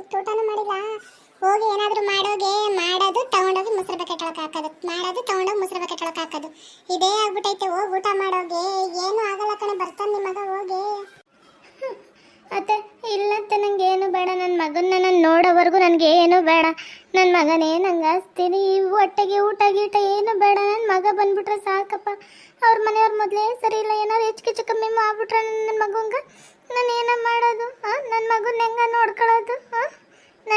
ಹೊತ್ತು ಊಟನೂ ಮಾಡಿಲ್ಲ. ಹೋಗಿ ಏನಾದರೂ ಮಾಡೋಗೆ ಮಾಡೋದು, ತಗೊಂಡೋಗಿ ಮೊಸರು ಬಕೆಟ್ ಒಳಗೆ ಹಾಕೋದು. ಮಾಡೋದು, ತಗೊಂಡೋಗಿ ಮೊಸರು ಬಕೆಟ್ ಒಳಗೆ ಹಾಕೋದು. ಇದೇ ಆಗ್ಬಿಟ್ಟೈತೆ ಹೋಗಿ ಊಟ ಮಾಡೋಗೆ. ಏನೂ ಆಗಲ್ಲ ಕಣೆ, ಬರ್ತಾನೆ ನಿಮ್ಮ ಮಗ ಹೋಗಿ. ಅತ್ತೆ ಇಲ್ಲತ್ತೆ ನಂಗೆ ಏನು ಬೇಡ. ನನ್ನ ಮಗನ ನಾನು ನೋಡೋವರೆಗೂ ನನಗೆ ಏನು ಬೇಡ. ನನ್ನ ಮಗನೇ ನಂಗೆ ಹಸ್ತೀನಿ ಹೊಟ್ಟೆಗೆ ಊಟ ಗೀಟ ಏನು ಬೇಡ. ನನ್ನ ಮಗ ಬಂದ್ಬಿಟ್ರೆ ಸಾಕಪ್ಪ. ಅವ್ರ ಮನೆಯವ್ರ ಮೊದಲೇ ಸರಿ ಇಲ್ಲ. ಏನಾದ್ರು ಹೆಚ್ಚು ಕಮ್ಮಿ ಮಾಡ್ಬಿಟ್ರೆ ನನ್ನ ಮಗಂಗೆ ನಾನು ಏನೋ ಮಾಡೋದು ಹಾಂ ನನ್ನ ಮಗನ ಹೆಂಗ ನೋಡ್ಕೊಳ್ಳೋದು ಹಾಂ ನಾ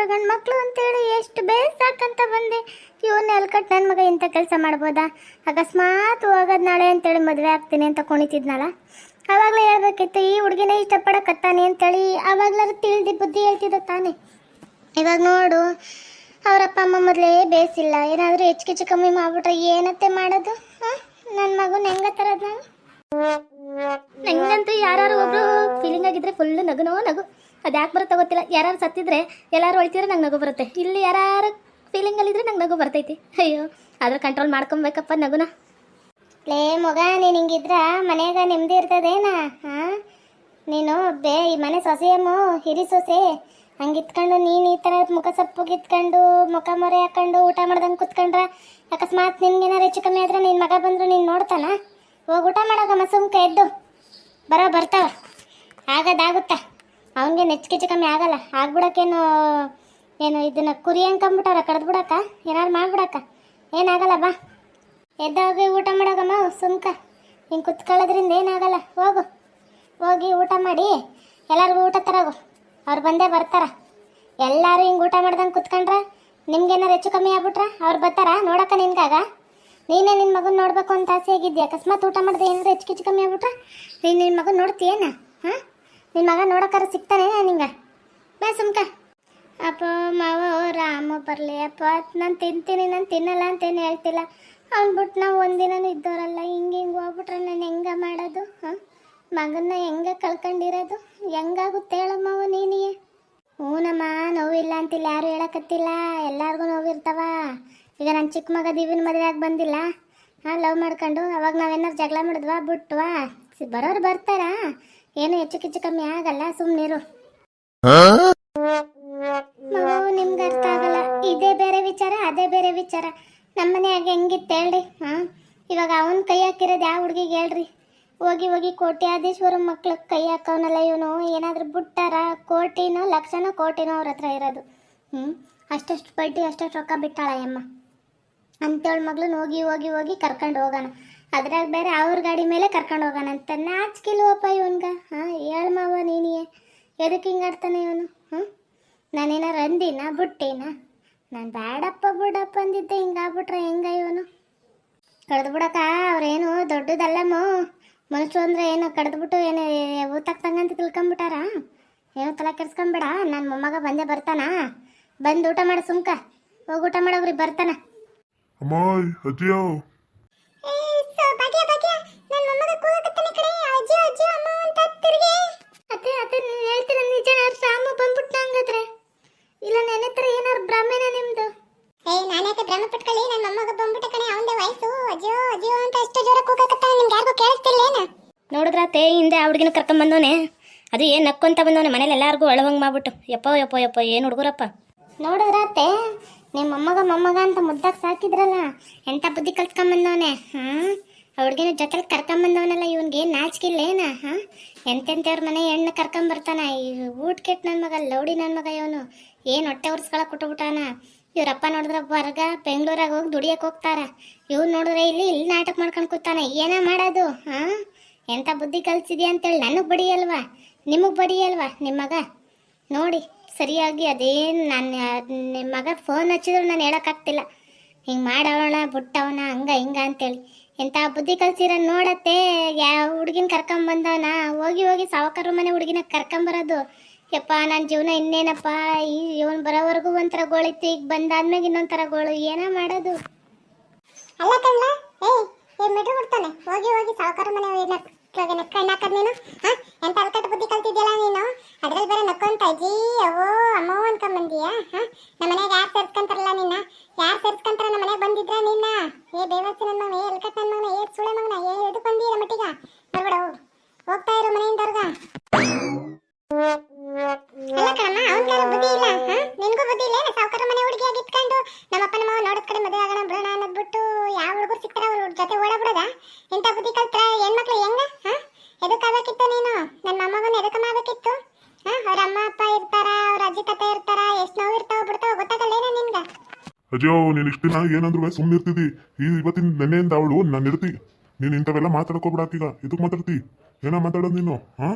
ಇರೋನ ಇಬ್ರು ಗಂಡು ಮಕ್ಕಳು ಅಂತೇಳಿ ಎಷ್ಟು ಬೇಸಾಕಂತ ಬಂದೆ. ಇವನ್ನ ಎಲ್ಕಟ್ ನನ್ನ ಮಗ ಇಂಥ ಕೆಲಸ ಮಾಡ್ಬೋದಾ? ಅಕಸ್ಮಾತ್ ಹೋಗೋದು ನಾಳೆ ಅಂತೇಳಿ ಮದುವೆ ಆಗ್ತೀನಿ ಅಂತ ಕುಣಿತಿದ್ನಲ್ಲ. ಆವಾಗಲೇ ಹೇಳ್ಬೇಕಿತ್ತು, ಈ ಹುಡುಗಿನೇ ಇಷ್ಟಪಡಕತ್ತಾನೆ ಅಂತೇಳಿ ಆವಾಗ್ಲಾರು ತಿಳಿದು ಬುದ್ಧಿ ಹೇಳ್ತಿದ್ದ ತಾನೆ. ಇವಾಗ ನೋಡು, ಅವರಪ್ಪ ಅಮ್ಮ ಮೊದಲೇ ಬೇಸಿಲ್ಲ. ಏನಾದರೂ ಹೆಚ್ಚು ಕಮ್ಮಿ ಮಾಡ್ಬಿಟ್ರೆ ಏನತ್ತೆ ಮಾಡೋದು? ಹಾಂ? ನನ್ನ ಮಗನ ಹೆಂಗ ತರೋದು ನಾನು? ನಂಗಂತೂ ಯಾರು ಒಬ್ರು ಆಗಿದ್ರೆ ನಗು ನಗುನೋ ನಗು. ಅದು ಯಾಕೆ ಬರುತ್ತೋ ಗೊತ್ತಿಲ್ಲ. ಯಾರು ಸತ್ತಿದ್ರೆ ಎಲ್ಲರೂ ಹೊಳ್ತಿದ್ರೆ ನಂಗೆ ನಗು ಬರುತ್ತೆ. ಇಲ್ಲಿ ಯಾರು ಫೀಲಿಂಗಲ್ಲಿದ್ರೆ ನಂಗೆ ನಗು ಬರ್ತೈತಿ. ಅಯ್ಯೋ, ಆದ್ರೆ ಕಂಟ್ರೋಲ್ ಮಾಡ್ಕೊಬೇಕಪ್ಪ ನಗುನ. ಲೇ ಮಗ, ನೀನು ಹಿಂಗಿದ್ರ ಮನೆಯಾಗ ನೆಮ್ಮದಿ ಇರ್ತದೇನಾ? ಹಾಂ ನೀನು ಬೇ, ಈ ಮನೆ ಸೊಸೆಯಮ್ಮು, ಹಿರಿ ಸೊಸೆ, ಹಂಗಿತ್ಕೊಂಡು ನೀನು ಈ ಥರ ಮುಖ ಸಪ್ಪು ಇತ್ಕೊಂಡು ಮುಖ ಮೊರೆ ಹಾಕೊಂಡು ಊಟ ಮಾಡ್ದಂಗೆ ಕುತ್ಕೊಂಡ್ರೆ ಅಕಸ್ಮಾತ್ ನಿನ್ಗೇನಾರು ಹೆಚ್ಚು ಕಮ್ಮಿ ಆದ್ರೆ ನಿನ್ನ ಮಗ ಬಂದ್ರು ನೀನು ನೋಡ್ತಾನ? ಹೋಗಿ ಊಟ ಮಾಡೋಗಮ್ಮ ಸುಮ್ಕ ಎದ್ದು. ಬರೋ ಆಗೋದಾಗುತ್ತಾ ಹೆಚ್ಚು ಕಮ್ಮಿ ಆಗಲ್ಲ. ಆಗ್ಬಿಡಕ್ಕೇನು, ಏನು ಇದನ್ನ ಕುರಿ ಅಂಕೊಂಬಿಟ್ಟವ್ರ ಕಡ್ದು ಬಿಡಕ್ಕ? ಏನಾರು ಮಾಡ್ಬಿಡಕ್ಕ? ಏನಾಗಲ್ಲ, ಬಾ. ಎದ್ದೋಗಿ ಊಟ ಮಾಡೋಗಮ್ಮ, ಸುಮ್ಕ. ಹಿಂಗೆ ಕುತ್ಕೊಳ್ಳೋದ್ರಿಂದ ಏನಾಗಲ್ಲ. ಹೋಗು. ಹೋಗಿ ಊಟ ಮಾಡಿ, ಎಲ್ಲರಿಗೂ ಊಟ ತರೋಗು. ಅವ್ರು ಬಂದೇ ಬರ್ತಾರ. ಎಲ್ಲರೂ ಹಿಂಗೆ ಊಟ ಮಾಡ್ದಂಗೆ ಕುತ್ಕೊಂಡ್ರ, ನಿಮ್ಗೇನಾರು ಹೆಚ್ಚು ಕಮ್ಮಿ ಆಗ್ಬಿಟ್ರ? ಅವ್ರು ಬರ್ತಾರ? ನೋಡಕ್ಕ ನಿನ್ಗಾಗ. ನೀನೇ ನಿನ್ನ ಮಗನ ನೋಡಬೇಕು ಅಂತ ಆಸೆ ಆಗಿದ್ದೆ ಅಕಸ್ಮಾತ್ ಊಟ ಮಾಡಿದ್ರೆ ಏನಾದ್ರು ಹೆಚ್ಚು ಹೆಚ್ಚು ಕಮ್ಮಿ ಆಗ್ಬಿಟ್ರ? ನೀನು ನಿನ್ನ ಮಗನ ನೋಡ್ತೀಯೇನ? ಹಾಂ? ನಿನ್ನ ಮಗ ನೋಡೋಕ್ಕಾರ ಸಿಗ್ತಾನೆ ನಿಂಗೆ? ಬಾ ಸುಮ್ಕ. ಅಪ್ಪ, ಮಾವ, ರಾಮ ಬರಲಿ. ಅಪ್ಪ, ನಾನು ತಿಂತೀನಿ, ನಾನು ತಿನ್ನಲ್ಲ ಅಂತೇನು ಹೇಳ್ತಿಲ್ಲ. ಅವ್ನು ಬಿಟ್ಟು ನಾವು ಒಂದಿನನೂ ಇದ್ದವರಲ್ಲ ಹಿಂಗೆ ಹಿಂಗೆ ಹೋಗ್ಬಿಟ್ರೆ ನಾನು ಹೆಂಗೆ ಮಾಡೋದು ಮಗನ್ನ ಹೆಂಗೆ ಕಳ್ಕೊಂಡಿರೋದು? ಹೆಂಗಾಗುತ್ತೆ ಹೇಳಮ್ಮವ ನೀನಿಯೇ ಹ್ಞೂನಮ್ಮ ನೋವಿಲ್ಲ ಅಂತಿಲ್ಲ, ಯಾರು ಹೇಳಕತ್ತಿಲ್ಲ. ಎಲ್ಲರಿಗೂ ನೋವಿರ್ತಾವ. ಈಗ ನನ್ನ ಚಿಕ್ಕ ಮಗ ದಿವಿನ ಮದುವೆ ಆಗಿ ಬಂದಿಲ್ಲ. ಹಾಂ, ಲವ್ ಮಾಡ್ಕೊಂಡು. ಅವಾಗ ನಾವೇನಾರು ಜಗಳ ಮಾಡಿದ್ವಾ, ಬಿಟ್ವಾ? ಬರೋರು ಬರ್ತಾರಾ? ಏನು ಹೆಚ್ಚು ಕಿಚ್ಚು ಕಮ್ಮಿ ಆಗಲ್ಲ ಸುಮ್ಮನಿರು ನಿಮ್ಗೆ ಅರ್ಥ ಆಗಲ್ಲ. ಇದೇ ಬೇರೆ ವಿಚಾರ ಅದೇ ಬೇರೆ ವಿಚಾರ. ನಮ್ಮನೆಯಾಗ ಹೆಂಗಿತ್ತು ಹೇಳ್ರಿ ಹಾಂ? ಇವಾಗ ಅವನ ಕೈ ಹಾಕಿರೋದು ಯಾವ ಹುಡುಗಿಗೆ ಹೇಳ್ರಿ? ಹೋಗಿ ಹೋಗಿ ಕೋಟ್ಯಾಧೀಶ್ವರ ಮಕ್ಳು ಕೈ ಹಾಕವನಲ್ಲ ಇವನು. ಏನಾದರೂ ಬಿಟ್ಟಾರ? ಕೋಟಿನೋ ಲಕ್ಷನೋ ಕೋಟಿನೋ ಅವ್ರ ಹತ್ರ ಇರೋದು. ಹ್ಞೂ ಅಷ್ಟಷ್ಟು ಬಡ್ಡಿ ಅಷ್ಟಷ್ಟು ರೊಕ್ಕ ಬಿಟ್ಟಾಳ ಅಮ್ಮ ಅಂತೇಳಿ ಮಗ್ಳನ್ನ ಹೋಗಿ ಹೋಗಿ ಹೋಗಿ ಕರ್ಕೊಂಡು ಹೋಗೋಣ. ಅದ್ರಾಗ ಬೇರೆ ಅವ್ರ ಗಾಡಿ ಮೇಲೆ ಕರ್ಕೊಂಡು ಹೋಗೋಣಂತ ನಾಚಿಕಿಲ್ವಪ್ಪ ಇವನ್ಗ? ಹಾಂ, ಹೇಳು ಮಾವ ನೀನಿಯೇ ಎದಕ್ಕೆ ಹಿಂಗಾಡ್ತಾನೆ ಇವನು? ಹ್ಞೂ ನಾನೇನ ರಂದಿನ ಬುಟ್ಟಿನ? ನಾನು ಬ್ಯಾಡಪ್ಪ, ಬಿಡಪ್ಪ ಅಂದಿದ್ದೆ, ಹಿಂಗಾಗ್ಬಿಟ್ರೆ ಹೆಂಗ ಇವನು? ಕಡ್ದು ಬಿಡಕ್ಕ ಅವ್ರೇನು ದೊಡ್ಡದಲ್ಲಮ್ಮ? ಮನುಷ್ಯರು ಅಂದ್ರೆ ಏನು, ಕಡ್ದ್ಬಿಟ್ಟು ಏನು ಊತಕ್ತಂಗಂತ ತಿಳ್ಕೊಂಬಿಟ್ಟಾರ? ಏನು ತಲೆ ಕೆಡ್ಸ್ಕೊಂಬೇಡ ನನ್ನ ಮೊಮ್ಮಗ ಬಂದೇ ಬರ್ತಾನ? ಬಂದು ಊಟ ಮಾಡು ಸುಮ್ಕ. ಹೋಗಿ ಊಟ ಮಾಡೋಗ್ರಿ ಬರ್ತಾನ. ಅಜ್ಜಿಯೋ. ಮೊಮ್ಮಗ ಬಂದ್ಬಿಟ್ಟ ಕಣೆ, ಅವಂದೇ ವಯಸ್ಸು, ಅಜ್ಜೋ, ಅಜ್ಜೋ ಅಂತ ಅಷ್ಟು ಜೋರ ಕೂಗಾಕತ್ತಾನೆ, ನಿಮ್ಗೆ ಯಾರಿಗೂ ಏನು? ನೋಡಿದ್ರ ತೇ ಹಿಂದೆ ಆ ಹುಡುಗಿನ ಕರ್ಕೊಂಡ್ ಬಂದವನೆ? ಅದು ಏನು ನಕ್ಕೊಂತ ಬಂದವನೆ? ಮನೇಲಿ ಎಲ್ಲಾರ್ಗು ಅಳವಂಗ್ ಮಾಡ್ಬಿಟ್ಟು. ಯಪ್ಪ ಯಪ್ಪ ಯಪ್ಪ ಏನು ಹುಡುಗರಪ್ಪ? ನೋಡಿದ್ರತ್ತೆ ನಿಮ್ಮ ಮೊಮ್ಮಗ ಮೊಮ್ಮಗ ಅಂತ ಮುದ್ದಾಗ ಸಾಕಿದ್ರಲ್ಲ ಎಂತ ಬುದ್ಧಿ ಕಲ್ತ್ಕೊಂಬಂದವನೆ ಹಾಂ ಹುಡುಗಿನ ಜೊತೆಲಿ ಕರ್ಕೊಂಬಂದವನಲ್ಲ ಇವನ್ಗೆ ನಾಚಿಕಿಲ್ಲೇನ ಹಾಂ? ಎಂತೆಂತವ್ರ ಮನೆ ಹೆಣ್ಣು ಕರ್ಕೊಂಬರ್ತಾನ ಈ ಊಟ ಕೆಟ್ಟ ನನ್ನ ಮಗ ಲೌಡಿ ನನ್ನ ಮಗ ಇವನು. ಏನು ಹೊಟ್ಟೆ ಉರ್ಸ್ಕೊಳಕ್ ಕೊಟ್ಬಿಟ್ಟಾನ ಇವ್ರಪ್ಪ ನೋಡಿದ್ರೆ ಹೊರಗ ಬೆಂಗಳೂರಾಗ ಹೋಗಿ ದುಡಿಯಕ್ಕೆ ಹೋಗ್ತಾರ. ಇವ್ರು ನೋಡಿದ್ರೆ ಇಲ್ಲಿ ಇಲ್ಲಿ ನಾಟಕ ಮಾಡ್ಕೊಂಡು ಕೂತಾನೆ. ಏನ ಮಾಡೋದು ಹಾಂ ಎಂಥ ಬುದ್ಧಿ ಕಲ್ಸಿದ್ಯಾ ಅಂತೇಳಿ ನನಗೆ ಬಡಿಯಲ್ವಾ? ನಿಮಗೆ ಬಡಿಯಲ್ವಾ ನಿಮ್ಮ ಮಗ? ನೋಡಿ, ಸರಿಯಾಗಿ ಅದೇನು ನಾನು ನಿಮ್ಮ ಮಗ ಫೋನ್ ಹಚ್ಚಿದ್ರು ನಾನು ಹೇಳೋಕ್ಕಾಗ್ತಿಲ್ಲ ಹಿಂಗೆ ಮಾಡವಣ ಬಿಟ್ಟವನ ಹಂಗ ಹಿಂಗ ಅಂತೇಳಿ. ಎಂಥ ಬುದ್ಧಿ ಕಲ್ಸಿರ ನೋಡತ್ತೆ. ಯಾವ ಹುಡುಗಿನ ಕರ್ಕೊಂಬಂದವನ? ಹೋಗಿ ಹೋಗಿ ಸಾವಕಾರ ಮನೆ ಹುಡುಗಿನ ಕರ್ಕೊಂಬರೋದು. ಯಪ್ಪ ನನ್ನ ಜೀವನ ಇನ್ನೇನಪ್ಪ? ಈ ಇವನು ಬರೋವರೆಗೂ ಒಂಥರ ಗೋಳಿತ್ತು ಈಗ ಬಂದಾದ್ಮೇಲೆ ಇನ್ನೊಂಥರ ಗೋಳು. ಏನ ಮಾಡೋದು? ಅಲ್ಲ ಕಣ್ಣ ಏ ಏ ಮೆಟ್ರು ಬಿಡ್ತಾನೆ ಹೋಗಿ ಹೋಗಿ, ಸಾವುಕಾರ ಮನೆ ಕಣ್ಣಾಕದ್ ನೀನು? ಹಾ, ಎಂತ ಅಲ್ಕಟ್ ಬುದ್ಧಿ ಕಲ್ತಿದ್ಯಲ್ಲ ನೀನು? ಅದ್ರಲ್ಲಿ ಬೇರೆ ನಕ್ಕೊಂತ ಅಜ್ಜಿ ಅವೋ ಅಮ್ಮೋ ಅನ್ಕೊಂಬಂದೀಯ ಹಾ ನಮ್ಮ ಮನೆಗೆ ಯಾರು ಸೇರ್ಸ್ಕೊಂತಾರಲ್ಲ ನಿನ್ನ ಯಾರು ಸೇರ್ಸ್ಕೊಂತಾರ ನಮ್ಮಪ್ಪನ ಮಾವ ನೋಡೋದ್ ಕಡೆ ಮದುವೆ ಆಗೋಣ ಬಿಡೋಣ ಅನ್ನೋದ್ಬಿಟ್ಟು ಯಾವ ಹುಡುಗರು ಸಿಗ್ತಾರ ಅವ್ರ ಜೊತೆ ಓಡಾಬಿಡೋದ ಇಂಥ ಬುದ್ಧಿ ಕಲ್ತ್ರ ಹೆಣ್ಮಕ್ಳು ಹೆಂಗ, ಹಾ? ಎದಕ್ ನೀನು? ನನ್ನ ಮೊಮ್ಮಗನ ಎದಕ್ ಮಾಡ್ಬೇಕಿತ್ತು ಹಾ, ಅವ್ರ ಅಮ್ಮ, ಅಪ್ಪ ಇರ್ತಾರ, ಅವ್ರ ಅಜ್ಜಿ, ತಾತ ಇರ್ತಾರ, ಎಷ್ಟು ನೋವು ಇರ್ತಾವ ಬಿಡ್ತಾವ ಗೊತ್ತಾಗಲ್ಲೇನ ನಿನ್ಗ? ಅಜ್ಜೋ ನೀನ್ ಇಷ್ಟ ದಿನ ಏನಂದ್ರು ಸುಮ್ಮನೆ ಇರ್ತಿದ್ದಿ ಈ ಇವತ್ತಿನ ನೆನ್ನೆಯಿಂದ ಅವಳು ನಾನು ಇರ್ತಿ ನೀನ್ ಇಂಥವೆಲ್ಲ ಮಾತಾಡ್ಕೋಬಿಡಾಕೀಗ ಇದಕ್ ಮಾತಾಡ್ತಿ? ಏನ ಮಾತಾಡೋದು ನೀನು, ಹಾ?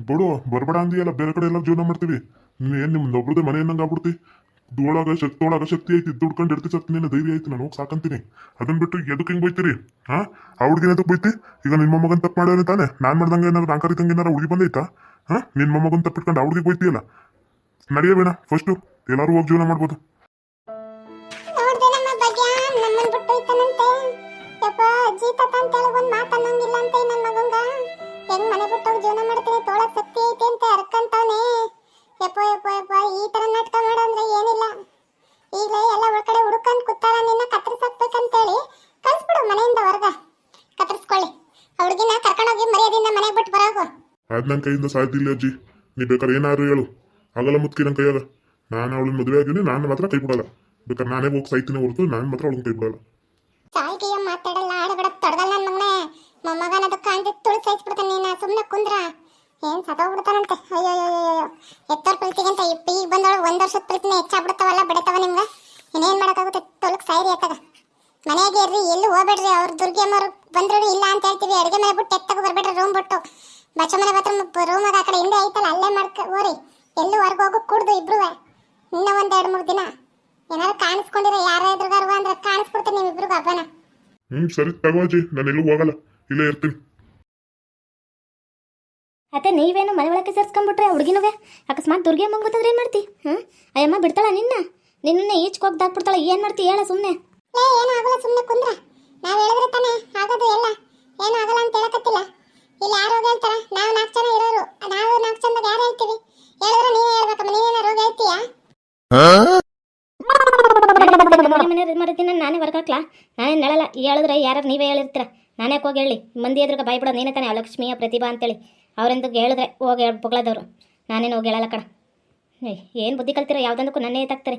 ಬಿಡು, ಬರ್ಬೇಡ ಅಂದಿಯಲ್ಲ, ಬೇರೆ ಕಡೆ ಎಲ್ಲ ಜೀವನ ಮಾಡ್ತೀವಿ. ನೀನ್ ಏನ್ ನಿಮ್ದು ಒಬ್ರದ್ದು ಮನೆ ಏನಂಗ ಆಗ್ಬಿಡ್ತಿ? ಶಕ್ತಿ ಒಳಗ ಶಕ್ತಿ ಐತಿ, ದುಡ್ಕೊಂಡು ಇರ್ತಿ ಸತ್ತಿನ ಧೈರ್ಯ ಐತಿ, ನಾನು ಹೋಗಿ ಸಾಕಂತೀನಿ. ಅದನ್ನ ಬಿಟ್ಟು ಎದಕ್ಕೆ ಹಿಂಗ್ ಬೈತೀರಿ? ಹಾ ಆ ಹುಡುಗಿನ ಎದಕ್ ಬೈತಿ? ಈಗ ನಿಮ್ಮ ಮಗನ್ ತಪ್ಪು ಮಾಡ್ಯಾನೆ ತಾನೆ. ನಾನ್ ಮಾಡ್ದಂಗೆ ಏನಾರು ತಂಗ ಏನಾರು ಹುಡುಗಿ ಬಂದೈತಾ? ಹಾ ನಿನ್ ಮೊಮ್ಮಗನ್ ತಪ್ಪಿಟ್ಕೊಂಡು ಆ ಹುಡುಗಿ ಬೈತಿಯಲ್ಲ? ನಡೆಯಬೇಡ ಫಸ್ಟು ಎಲ್ಲರೂ ಹೋಗಿ ಜೀವನ ಮಾಡ್ಬೋದು. ನನ್ನ ಹೆಂಗ್ ಜೀವನ ನನ್ನ ಕೈಯಿಂದ ಸಾಧ್ಯ ಅಜ್ಜಿ. ನೀ ಬೇಕಾದ್ರೆ ಏನಾದ್ರು ಹೇಳು. ಆಗಲ್ಲ ಮುತ್ಕಿ ನನ್ನ ಕೈಯಾಗ. ನಾನು ಅವಳನ್ನ ಮದುವೆ ಆಗಿನಿ ನಾನು ಮಾತ್ರ ಕೈ ಬಿಡಲ್ಲ. ಬೇಕಾದ್ರೆ ನಾನೇ ಹೋಗಿ ಸಾಯ್ತೀನಿ ಹೊರತು, ನಾನು ಮಾತ್ರ ಅವಳನ್ನ ಕೈ ಬಿಡಲ್ಲ. ಆಡಬೇಡ ನನ್ನ ಮಗನೇ. ಮೊಮ್ಮಗನ ಅದಕ್ಕೆ ಸುಮ್ಮನೆ ಕುಂದ್ರ. ಏನ್ ಅಯ್ಯೋ ಅಯ್ಯೋ ವರ್ಷದ ಇನ್ನೇನ್ ಮನೆಗೆ ಇರ್ರಿ, ಎಲ್ಲೂ ಹೋಗ್ಬೇಡ್ರಿ. ಅವ್ರ ದುರ್ಗೆ ಬಂದ್ರು ಇಲ್ಲ ಅಂತ ಹೇಳ್ತೀವಿ. ಅಡುಗೆ ಮನೆ ಬಿಟ್ಟು ಎತ್ತಾಗ ಬರ್ಬೇಡ್ರಿ ರೂಮ್ ಬಿಟ್ಟು. ಬಚ್ಚ ಮನೆ ಬಾತ್ರೂಮ್ ರೂಮಾಗ ಆ ಕಡೆ ಹಿಂದೆ ಐತಲ್ಲ ಅಲ್ಲೇ ಮಾಡ್ಕ ಓರಿ ಎಲ್ಲೂ ಹೊರಗೆ ಹೋಗೋ ಕುಡ್ದು ಇಬ್ರುವೆ. ಇನ್ನೂ ಒಂದ್ ಎರಡು ಮೂರು ದಿನ. ಏನಾದ್ರು ಕಾಣಿಸ್ಕೊಂಡಿರೋ ಯಾರ ಎದುರುಗಾರು ಅಂದ್ರೆ ಕಾಣಿಸ್ಬಿಡ್ತೀನಿ ನಿಮ್ಮಿಬ್ರಿಗೂ ಹಬ್ಬನ. ಹ್ಞೂ ಸರಿ ತಗೋ ಅಜ್ಜಿ. ನಾನು ಎಲ್ಲೂ ಹೋಗಲ್ಲ. ಇಲ್ಲೇ ಇರ್ತೀನಿ. ಅತ್ತೆ ನೀವೇನು ಮನೆ ಒಳಕ್ಕೆ ಸೇರಿಸ್ಕೊಂಡ್ಬಿಟ್ರೆ ಹುಡುಗಿನವೇ? ಅಕಸ್ಮಾತ್ ದುರ್ಗೆ ಗೊತ್ತಾದ್ರೆ ಏನು ಮಾಡ್ತಿ? ಹಾಂ? ಅಯ್ಯಮ್ಮ ಬಿಡ್ತಾಳ ನಿನ್ನ? ನಿನ್ನ ಈಚ್ಕೋಗಿ ದಾಕ್ಬಿಡ್ತಾಳ ಏನು ಮಾಡ್ತಿ? ಹೇಳ ಸುಮ್ಮನೆ ಲೇ ಏನು ಆಗಲ್ಲ ಸುಮ್ಮನೆ ಕುಂದ್ರ. ನಾವ್ ಹೇಳಿದ್ರೆ ತಾನೇ ಆಗೋದು ಎಲ್ಲ. ಏನು ಆಗಲ್ಲ ಅಂತ ಹೇಳಕತ್ತಿಲ್ಲ. ಇಲ್ಲಿ ಯಾರು ರೋಗ ಹೇಳ್ತಾರ? ನಾವು ನಾಲ್ಕು ಜನ ಇರೋರು. ನಾವು ನಾಲ್ಕು ಜನದಾಗ ಯಾರು ಹೇಳ್ತೀವಿ? ಹೇಳಿದ್ರೆ ನೀನೇ ಹೇಳ್ಬೇಕಮ್ಮ ನೀನೇನ ರೋಗ ಹೇಳ್ತೀಯಾ? ಮನೆ ಮನೆ ಇದು ಮಾಡಿದ್ದೀನಿ ನಾನೇ ಹೊರಗಾಕ್ಲಾ ನಾನೇ ನೆಳಲ್ಲ. ಹೇಳಿದ್ರೆ ಯಾರು ನೀವೇ ಹೇಳಿರ್ತೀರ? ನಾನೇ ಹೋಗಿ ಹೇಳಿ? ಮಂದಿ ಎದುರುಗ ಭಯಪಡೋ ನೀನೇ ತಾನೇ? ಲಕ್ಷ್ಮಿಯ ಪ್ರತಿಭಾ ಅಂತೇಳಿ. ಅವರೆಂದು ಹೇಳಿದ್ರೆ ಹೋಗಿ ಬೊಗಳದವ್ರು ನಾನೇನು ಹೋಗಿ ಹೇಳಲ್ಲ ಕಣ. ಏನ್ ಬುದ್ಧಿ ಕಲ್ತಿರೋ? ಯಾವುದೊಂದಕ್ಕೂ ನನ್ನೇ ತಾಕ್ತಾರೆ